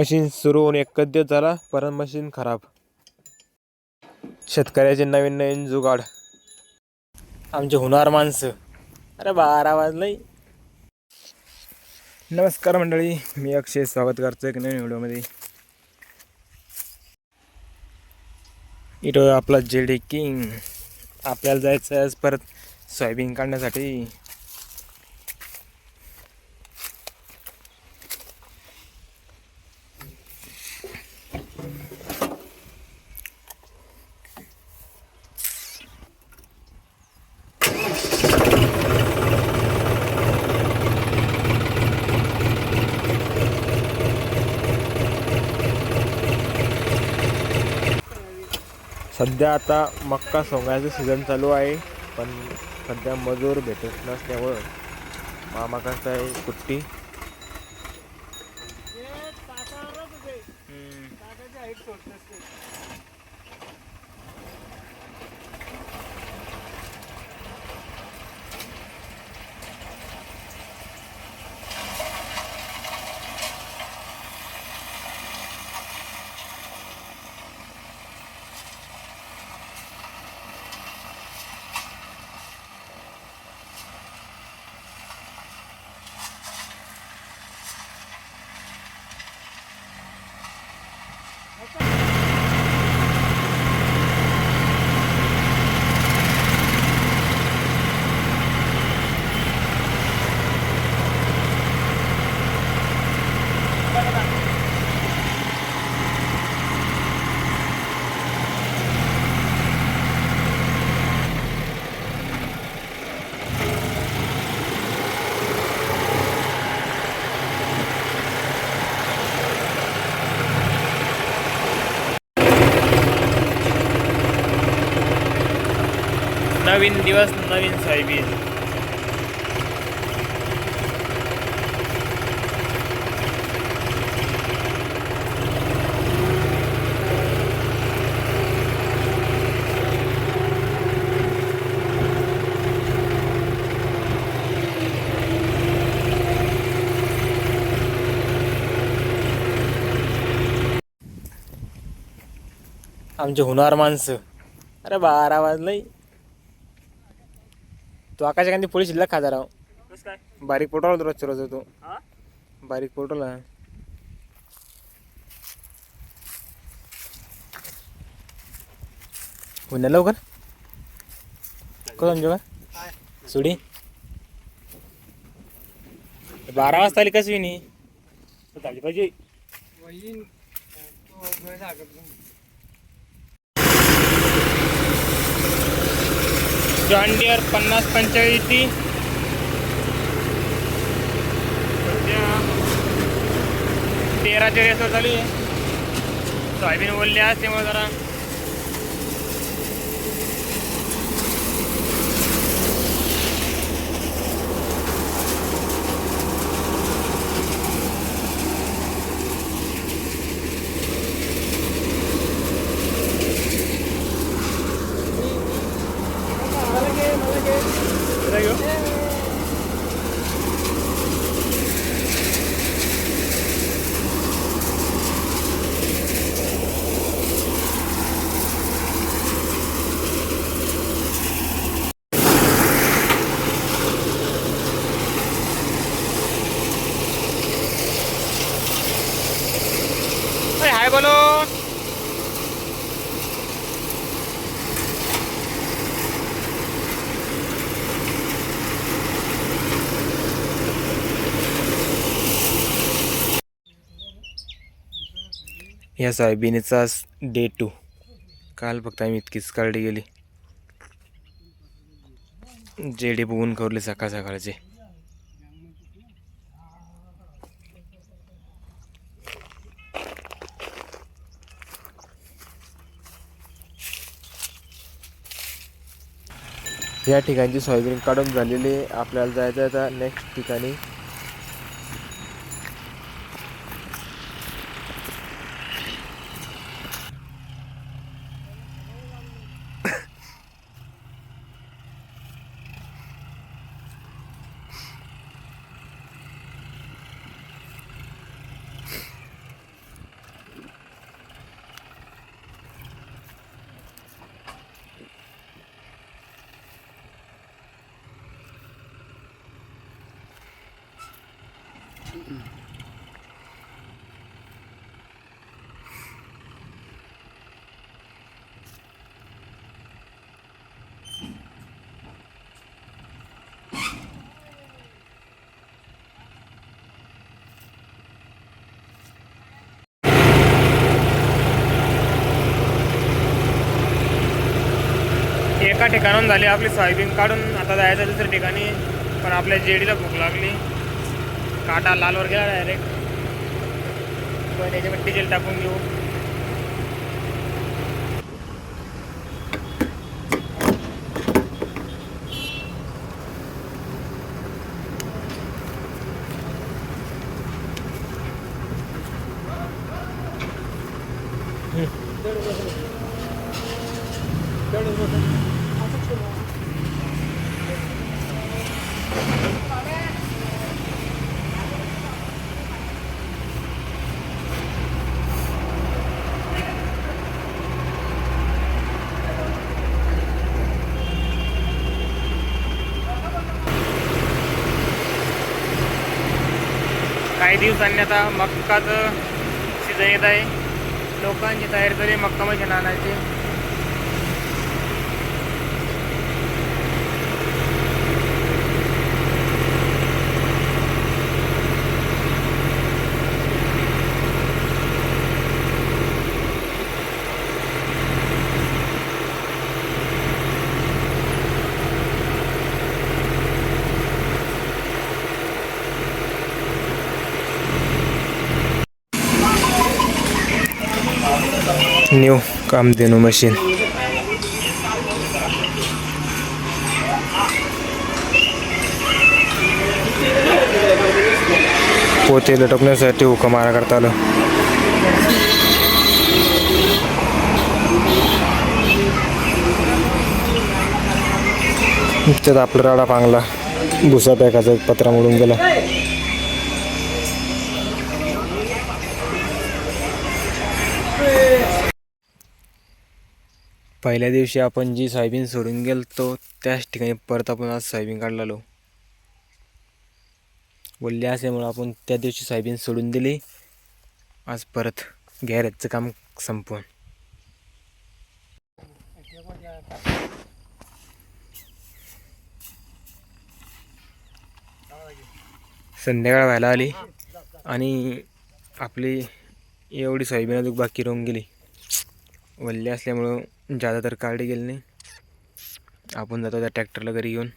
Machine सुरू होऊन एकच दिवस झाला परत मशीन खराब. शेतकऱ्याचे नवीन नवीन जुगाड. आमचे होणार माणसं. अरे बारा वाजलंय. नमस्कार मंडळी मी अक्षय स्वागत करतो एक नवीन व्हिडिओमध्ये. इथं आपला जे डी किंग. आपल्याला जायचं आहे आज परत सोयाबीन काढण्यासाठी. सध्या आता मक्का सोंगायचं सीझन चालू आहे पण सध्या मजूर भेटत नसल्यामुळं मामा कसं आहे. कुट्टी नवीन दिवस नवीन सोयाबीन. आमचे होणार माणसं. अरे बारा वाजलंय तू आकाशा गांधी शिल्लक खाजा राव कसं काय? बारीक पोटाला रोजच्या रोज होतो हा? बारीक पोटला. ना लवकर? कसं का? सुडी? बारा वाजता आली कशी नाही झाली पाहिजे. जॉन डिअर पन्नास पंचेचाळीस ती तेरा रेसवर चालू आहे. सोयाबीन बोलले असते मग जरा इथं घेऊ. हाय बोलो या सोयाबीनचा डे टू काल फक्त आम्ही इतकीच काढली गेली. जेडे बघून खवले सकाळ सकाळचे. या ठिकाणची सोयाबीन काढून झालेली आहे. आपल्याला जायचं आता नेक्स्ट ठिकाणी. एका ठिकाणाहून झाली आपली सोयाबीन काढून. आता जायचं दुसऱ्या ठिकाणी पण आपल्या जेडीला भूक लागली. काटा लालवर गेला डायरेक्ट पण याच्यामध्ये डिझेल टाकून घेऊ. काही दिवसांनी आता मक्काचं सीझन येत आहे. लोकांची तयारी तरी मक्का मशीन आणायची न्यू कामधेनू मशीन. पोते लटकण्यासाठी हुका मारा करता आलं. त्यात आपला राडा पांगला. भुसा पॅकाचा एक पत्रा मोडून गेला. पहिल्या दिवशी आपण जी सोयाबीन सोडून गेलतो त्याच ठिकाणी परत आपण आज सोयाबीन काढलेलो बोलले असल्यामुळं आपण त्या दिवशी सोयाबीन सोडून दिली. आज परत गॅरेजचं काम संपवून संध्याकाळ व्हायला आली आणि आपली एवढी सोयाबीन अजून बाकी राहून गेली. वल्ली असल्यामुळं ज्यादातर काढली गेली नाही. आपण जातो त्या ट्रॅक्टरला घरी घेऊन.